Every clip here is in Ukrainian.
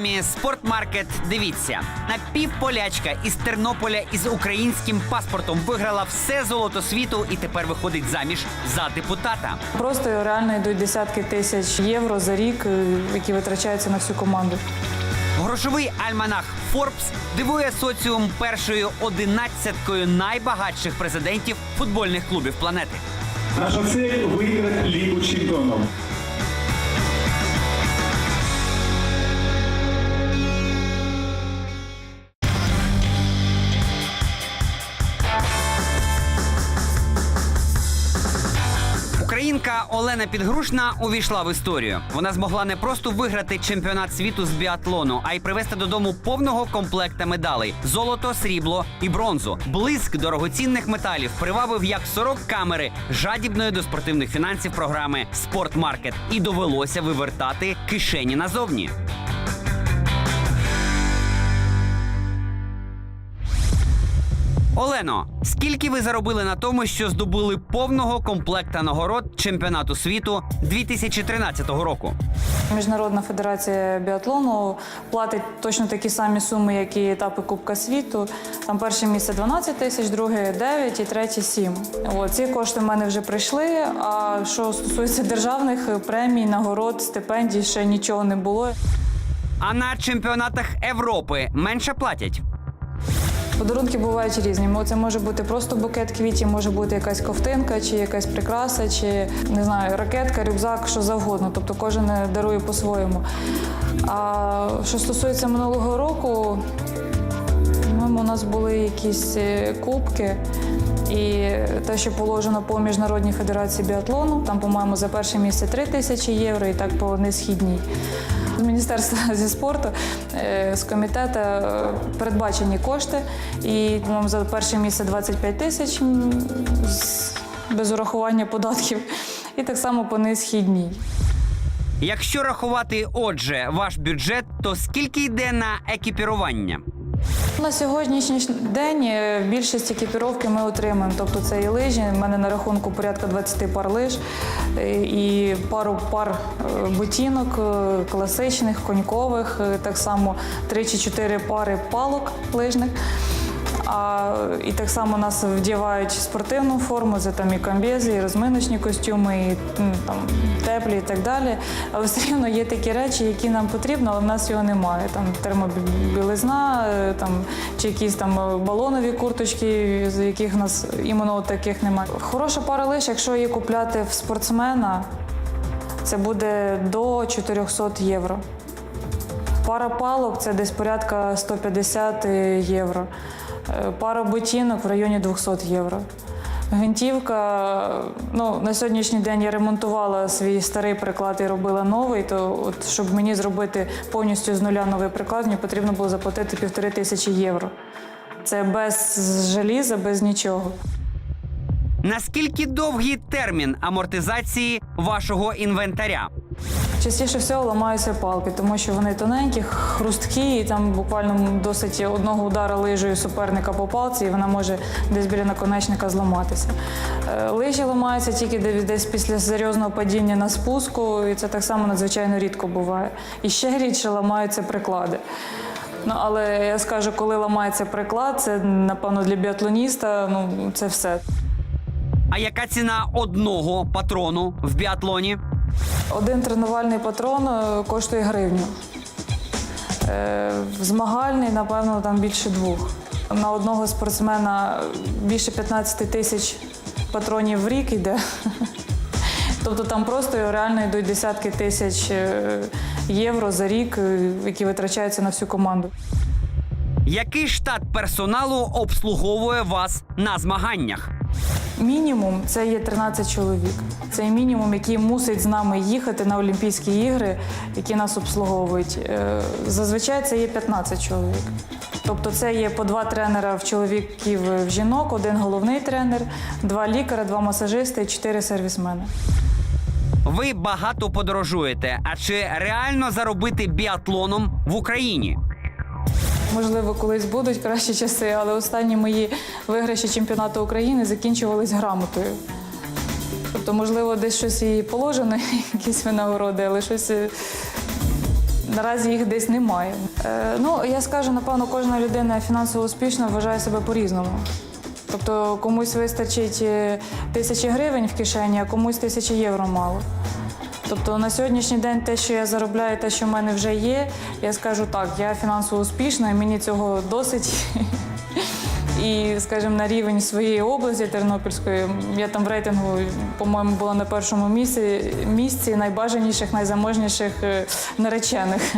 програмі Спортмаркет. Дивіться, напівполячка із Тернополя із українським паспортом виграла все золото світу і тепер виходить заміж за депутата. Просто реально йдуть десятки тисяч євро за рік, е, які витрачаються на всю команду. Грошовий альманах Forbes дивує соціум першою одинадцяткою найбагатших президентів футбольних клубів планети. Наша цель – выиграть Лигу чемпионов. Українка Олена Підгрушна увійшла в історію. Вона змогла не просто виграти чемпіонат світу з біатлону, а й привезти додому повного комплекта медалей: золото, срібло і бронзу. Блиск дорогоцінних металів привабив як 40 камери жадібної до спортивних фінансів програми Спортмаркет і довелося вивертати кишені назовні. Олено, скільки ви заробили на тому, що здобули повного комплекта нагород чемпіонату світу 2013 року? Міжнародна федерація біатлону платить точно такі самі суми, як і етапи Кубка світу. Там перше місце 12 тисяч, друге 9 і третє 7. От, ці кошти в мене вже прийшли. А що стосується державних премій, нагород, стипендій, ще нічого не було. А на чемпіонатах Європи менше платять. Подарунки бувають різні. Це може бути просто букет квітів, може бути якась ковтинка, чи якась прикраса, чи не знаю, ракетка, рюкзак, що завгодно. Тобто кожен дарує по-своєму. А що стосується минулого року, у нас були якісь е, кубки. І те, що положено по міжнародній федерації біатлону, там, по-моєму, за перше місце 3 тисячі євро, і так по несхідній. Міністерства зі спорту е, з комітету е, передбачені кошти, і по-моєму, за перше місце 25 тисяч без урахування податків, і так само по несхідній. Якщо рахувати, отже, ваш бюджет, то скільки йде на екіпірування? На сьогоднішній день е, більшість екіпіровки ми отримуємо. Тобто це і лижі. У мене на рахунку порядка 20 пар лиж е, і пару пар е, ботинок класичних, конькових, так само 3 чи 4 пари палок лижних. А, і так само нас вдівають спортивну форму, це там і комбези, і розминочні костюми, і там теплі і так далі. Але все рівно є такі речі, які нам потрібні, але в нас його немає. Там термобілизна, е, там чи якісь там е, балонові курточки, з яких нас іменно таких немає. Хороша пара лиш, якщо її купляти в спортсмена, це буде до 400 євро. Пара палок це десь порядка 150 євро. Е, Пара ботинок в районі 200 євро. Гвинтівка, ну на сьогоднішній день я ремонтувала свій старий приклад і робила новий. То от щоб мені зробити повністю з нуля новий приклад, мені потрібно було заплатити півтори тисячі євро. Це без желіза, без нічого. Наскільки довгий термін амортизації вашого інвентаря? Частіше всього ламаються палки, тому що вони тоненькі, хрусткі, і там буквально досить одного удара лижею суперника по палці, і вона може десь біля наконечника зламатися. Е, Лижі ламаються тільки десь після серйозного падіння на спуску, і це так само надзвичайно рідко буває. І ще рідше ламаються приклади. Ну, але я скажу, коли ламається приклад, це напевно для біатлоніста, ну це все. А яка ціна одного патрону в біатлоні? Один тренувальний патрон е, коштує гривню. Е, Змагальний, напевно, там більше двох. На одного спортсмена більше 15 тисяч патронів в рік йде. Тобто там просто реально йдуть десятки тисяч е, євро за рік, які витрачаються на всю команду. Який штат персоналу обслуговує вас на змаганнях? Мінімум це є 13 чоловік. Це мінімум, який мусить з нами їхати на Олімпійські ігри, які нас обслуговують. Е, Зазвичай це є 15 чоловік. Тобто це є по два тренера в чоловіків в жінок, один головний тренер, два лікаря, два масажисти чотири сервісмени. Ви багато подорожуєте. А чи реально заробити біатлоном в Україні? Можливо, колись будуть кращі часи, але останні мої виграші чемпіонату України закінчувались грамотою. Тобто, можливо, десь щось і положено, якісь винагороди, але щось е, наразі їх десь немає. Е, ну, я скажу, напевно, кожна людина фінансово успішна вважає себе по-різному. Тобто комусь вистачить е, тисячі гривень в кишені, а комусь тисячі євро мало. Тобто на сьогоднішній день те, що я заробляю, те, що в мене вже є, я скажу так, я фінансово успішна і мені цього досить. І, скажімо, на рівень своєї області Тернопільської, я там в рейтингу, по-моєму, була на першому місці, місці найбажаніших, найзаможніших е, наречених.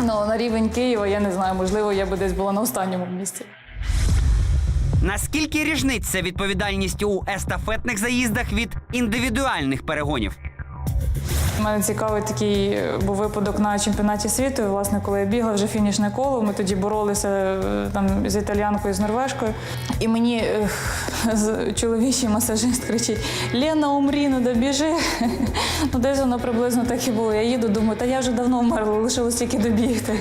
Ну, на рівень Києва я не знаю, можливо, я би десь була на останньому місці. Наскільки ріжниця відповідальність у естафетних заїздах від індивідуальних перегонів? У мене цікавий такий е, був випадок на чемпіонаті світу. Власне, коли я бігла вже фінішне коло, ми тоді боролися е, там з італіянкою, з норвежкою. І мені е, з- чоловічий масажист кричить: Лена, умрі, ну добіжи. Ну, десь воно приблизно так і було. Я їду, думаю, та я вже давно вмерла, лишилось тільки добігти.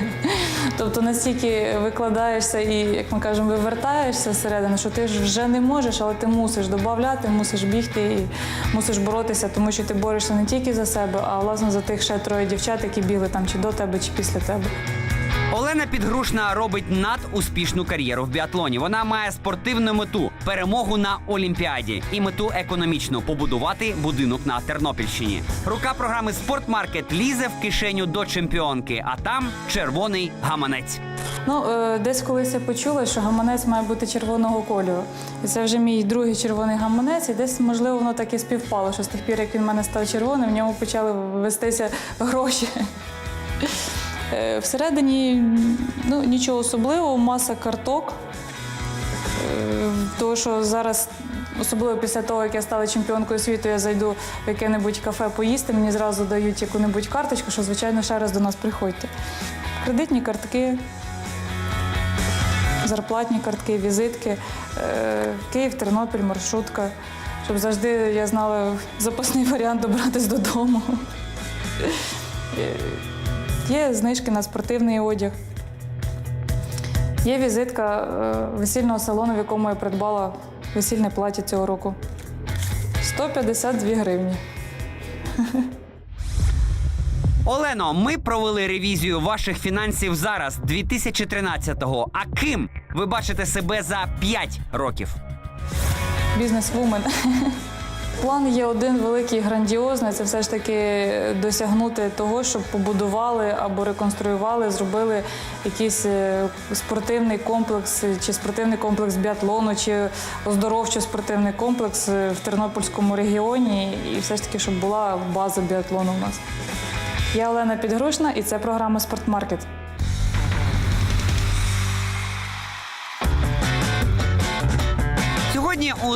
Тобто настільки викладаєшся і, як ми кажемо, вивертаєшся зсередини, що ти ж вже не можеш, але ти мусиш додати, мусиш бігти і мусиш боротися, тому що ти борешся не тільки за себе, а власне за тих ще троє дівчат, які бігли там чи до тебе, чи після тебе. Олена Підгрушна робить надуспішну кар'єру в біатлоні. Вона має спортивну мету перемогу на Олімпіаді і мету економічну побудувати будинок на Тернопільщині. Рука програми Спортмаркет лізе в кишеню до чемпіонки, а там червоний гаманець. Ну, е, десь колись я почула, що гаманець має бути червоного кольору. І це вже мій другий червоний гаманець, і десь, можливо, воно так і співпало, що з тих пір, як він в мене став червоним, в ньому почали вестися гроші. Е, Всередині ну, нічого особливого, маса карток. Е, Тому що зараз, особливо після того, як я стала чемпіонкою світу, я зайду в яке-небудь кафе поїсти, мені зразу дають яку-небудь карточку, що, звичайно, ще раз до нас приходьте. Кредитні картки, зарплатні картки, візитки, е, Київ, Тернопіль, маршрутка. Щоб завжди я знала запасний варіант добратися додому. Е, Є знижки на спортивний одяг. Є візитка е, весільного салону, в якому я придбала весільне плаття цього року. 152 гривні. Олено, ми провели ревізію ваших фінансів зараз, 2013-го. А ким ви бачите себе за 5 років? Бізнес-вумен. План є один великий, грандіозний. Це все ж таки досягнути того, щоб побудували або реконструювали, зробили якийсь е, спортивний комплекс, чи спортивний комплекс біатлону, чи оздоровчо-спортивний комплекс е, в Тернопільському регіоні. І все ж таки, щоб була база біатлону у нас. Я Олена Підгрушна, і це програма Спортмаркет.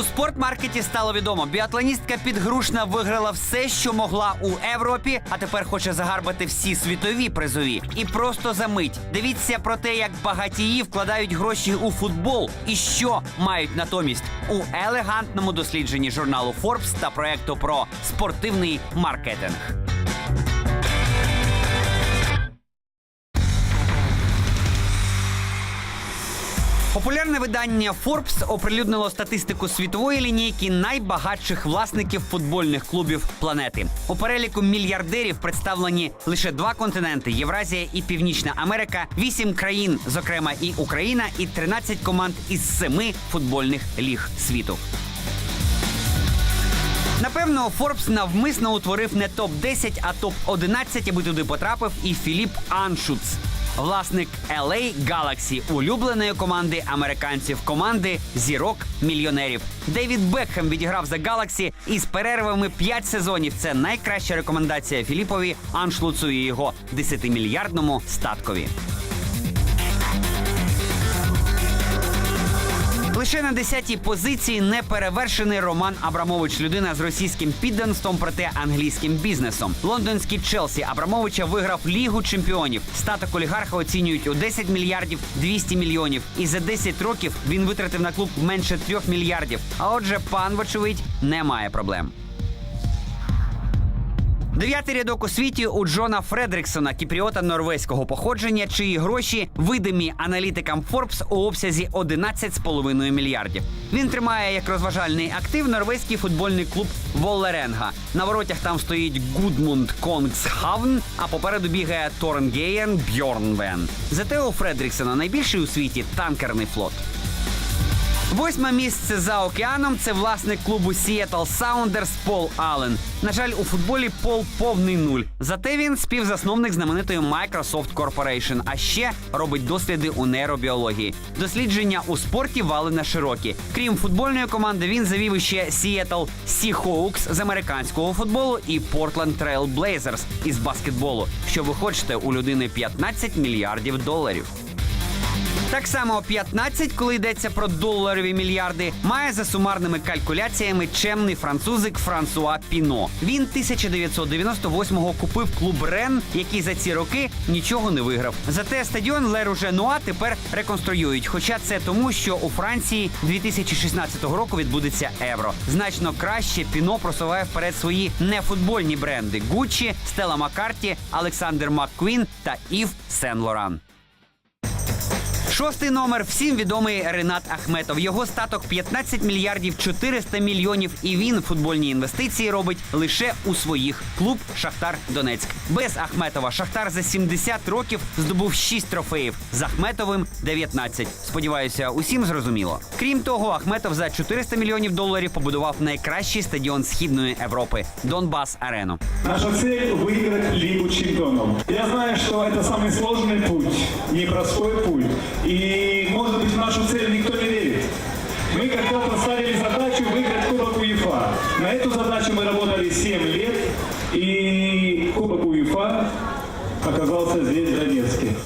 У спортмаркеті стало відомо, біатлоністка підгрушна виграла все, що могла у Європі, а тепер хоче загарбати всі світові призові. І просто за мить дивіться про те, як багатії вкладають гроші у футбол і що мають натомість у елегантному дослідженні журналу Forbes та проекту про спортивний маркетинг. Популярне видання Forbes оприлюднило статистику світової лінійки найбагатших власників футбольних клубів планети. У переліку мільярдерів представлені лише два континенти: Євразія і Північна Америка, вісім країн, зокрема і Україна, і 13 команд із семи футбольних ліг світу. Напевно, Форбс навмисно утворив не топ 10 а топ 11 аби туди потрапив і Філіп Аншуц. Власник LA Galaxy, улюбленої команди американців, команди зірок мільйонерів. Девід Бекхем відіграв за Galaxy із перервами 5 сезонів. Це найкраща рекомендація Філіпові Аншлуцу і його 10-мільярдному статкові. Лише на 10-й позиції неперевершений Роман Абрамович, людина з російським підданством, проте англійським бізнесом. Лондонський Челсі Абрамовича виграв Лігу чемпіонів. Статок олігарха оцінюють у 10 мільярдів 200 мільйонів. І за 10 років він витратив на клуб менше 3 мільярдів. А отже, пан, вочевидь, не має проблем. Дев'ятий рядок у світі у Джона Фредріксона, кіпріота норвезького походження, чиї гроші видимі аналітикам Forbes у обсязі 11,5 мільярдів. Він тримає як розважальний актив норвезький футбольний клуб Воллеренга. На воротях там стоїть Гудмунд Конгсхавн, а попереду бігає Торнгеєн Бьорнвен. Зате у Фредріксона найбільший у світі танкерний флот. Восьме місце за океаном це власник клубу Seattle Sounders Пол Аллен. На жаль, у футболі Пол повний нуль. Зате він співзасновник знаменитої Microsoft Corporation, а ще робить досліди у нейробіології. Дослідження у спорті валена широкі. Крім футбольної команди, він завів іще Seattle Seahawks з американського футболу і Portland Trail Blazers із баскетболу. Що ви хочете у людини 15 мільярдів доларів. Так само 15, коли йдеться про доларові мільярди, має за сумарними калькуляціями чемний французик Франсуа Піно. Він 1998-го купив клуб Рен, який за ці роки нічого не виграв. Зате стадіон Ле Руже Нуа тепер реконструюють. Хоча це тому, що у Франції 2016 року відбудеться євро. Значно краще Піно просуває вперед свої нефутбольні бренди: Гуччі, Стела Маккарті, Олександр Макквін та Ів Сен Лоран. Шостий номер всім відомий Ренат Ахметов. Його статок 15 мільярдів 400 мільйонів, і він футбольні інвестиції робить лише у своїх клуб Шахтар Донецьк. Без Ахметова Шахтар за 70 років здобув 6 трофеїв. З Ахметовим 19. Сподіваюся, усім зрозуміло. Крім того, Ахметов за 400 мільйонів доларів побудував найкращий стадіон Східної Європи Донбас Арену. Наша цель – выиграть Лигу чемпионов. Я знаю, что это самый сложный путь, непростой путь. И, может быть, в нашу цель никто не верит. Мы когда-то ставили задачу выиграть Кубок УЕФА. На эту задачу мы работали 7 лет, и Кубок УЕФА оказался здесь, в Донецке.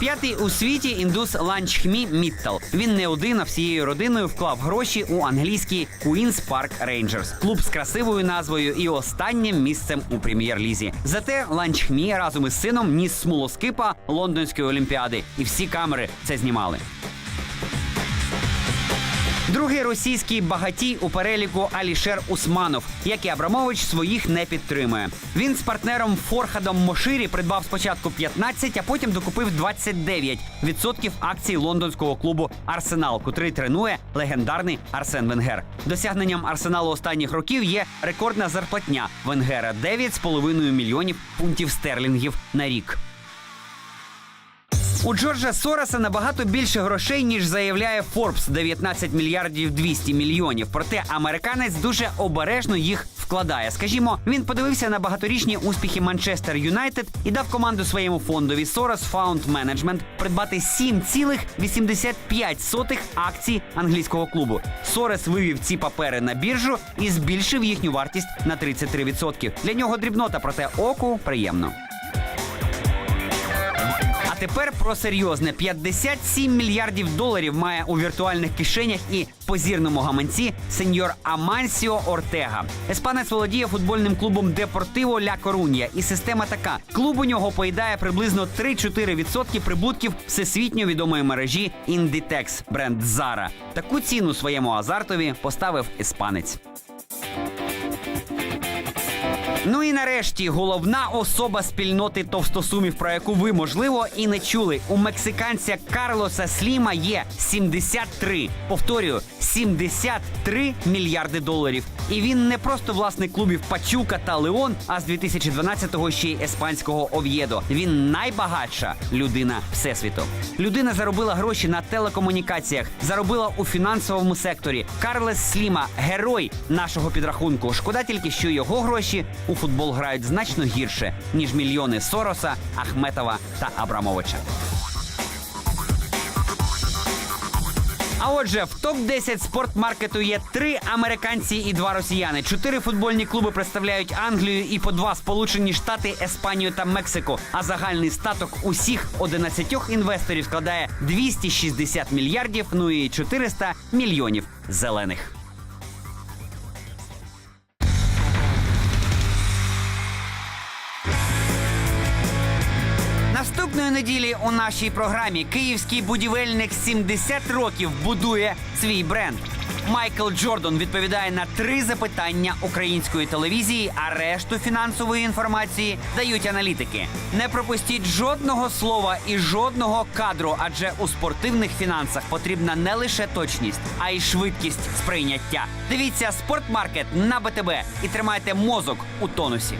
П'ятий у світі індус Ланчхмі Міттал. Він не один, а всією родиною вклав гроші у англійський Queen's Park Rangers. клуб з красивою назвою і останнім місцем у прем'єр-лізі. Зате Ланчхмі разом із сином ніс смолоскипа лондонської олімпіади, і всі камери це знімали. Другий російський багатій у переліку Алішер Усманов, як і Абрамович, своїх не підтримує. Він з партнером Форхадом Моширі придбав спочатку 15, а потім докупив 29 відсотків акцій лондонського клубу Арсенал, котрий тренує легендарний Арсен Венгер. Досягненням арсеналу останніх років є рекордна зарплатня Венгера 9,5 мільйонів фунтів стерлінгів на рік. У Джорджа Сороса набагато більше грошей, ніж заявляє Forbes – 19 мільярдів 200 мільйонів. Проте американець дуже обережно їх вкладає. Скажімо, він подивився на багаторічні успіхи Манчестер Юнайтед і дав команду своєму фондові Soros Fund Management придбати 7,85 акцій англійського клубу. Сорес вивів ці папери на біржу і збільшив їхню вартість на 33%. Для нього дрібнота, проте оку приємно. Тепер про серйозне: 57 мільярдів доларів має у віртуальних кишенях і позірному гаманці сеньор Амансіо Ортега. Еспанець володіє футбольним клубом Депортиво Ля Корунья. І система така: клуб у нього поїдає приблизно 3-4% прибутків всесвітньо відомої мережі Inditex бренд Zara. Таку ціну своєму азартові поставив іспанець. Ну і нарешті головна особа спільноти товстосумів, про яку ви можливо і не чули. У мексиканця Карлоса Сліма є 73, повторюю, 73 мільярди доларів. І він не просто власник клубів Пачука та Леон, а з 2012-го ще й еспанського Ов'єдо. Він найбагатша людина всесвіту. Людина заробила гроші на телекомунікаціях, заробила у фінансовому секторі. Карлес Сліма герой нашого підрахунку. Шкода тільки, що його гроші у футбол грають значно гірше ніж мільйони Сороса, Ахметова та Абрамовича. А отже, в топ 10 спортмаркету є три американці і два росіяни. Чотири футбольні клуби представляють Англію і по два сполучені штати, Еспанію та Мексику. А загальний статок усіх 11 інвесторів складає 260 мільярдів, ну і 400 мільйонів зелених. Наступної неділі у нашій програмі київський будівельник 70 років будує свій бренд. Майкл Джордан відповідає на три запитання української телевізії, а решту фінансової інформації дають аналітики. Не пропустіть жодного слова і жодного кадру, адже у спортивних фінансах потрібна не лише точність, а й швидкість сприйняття. Дивіться спортмаркет на БТБ і тримайте мозок у тонусі.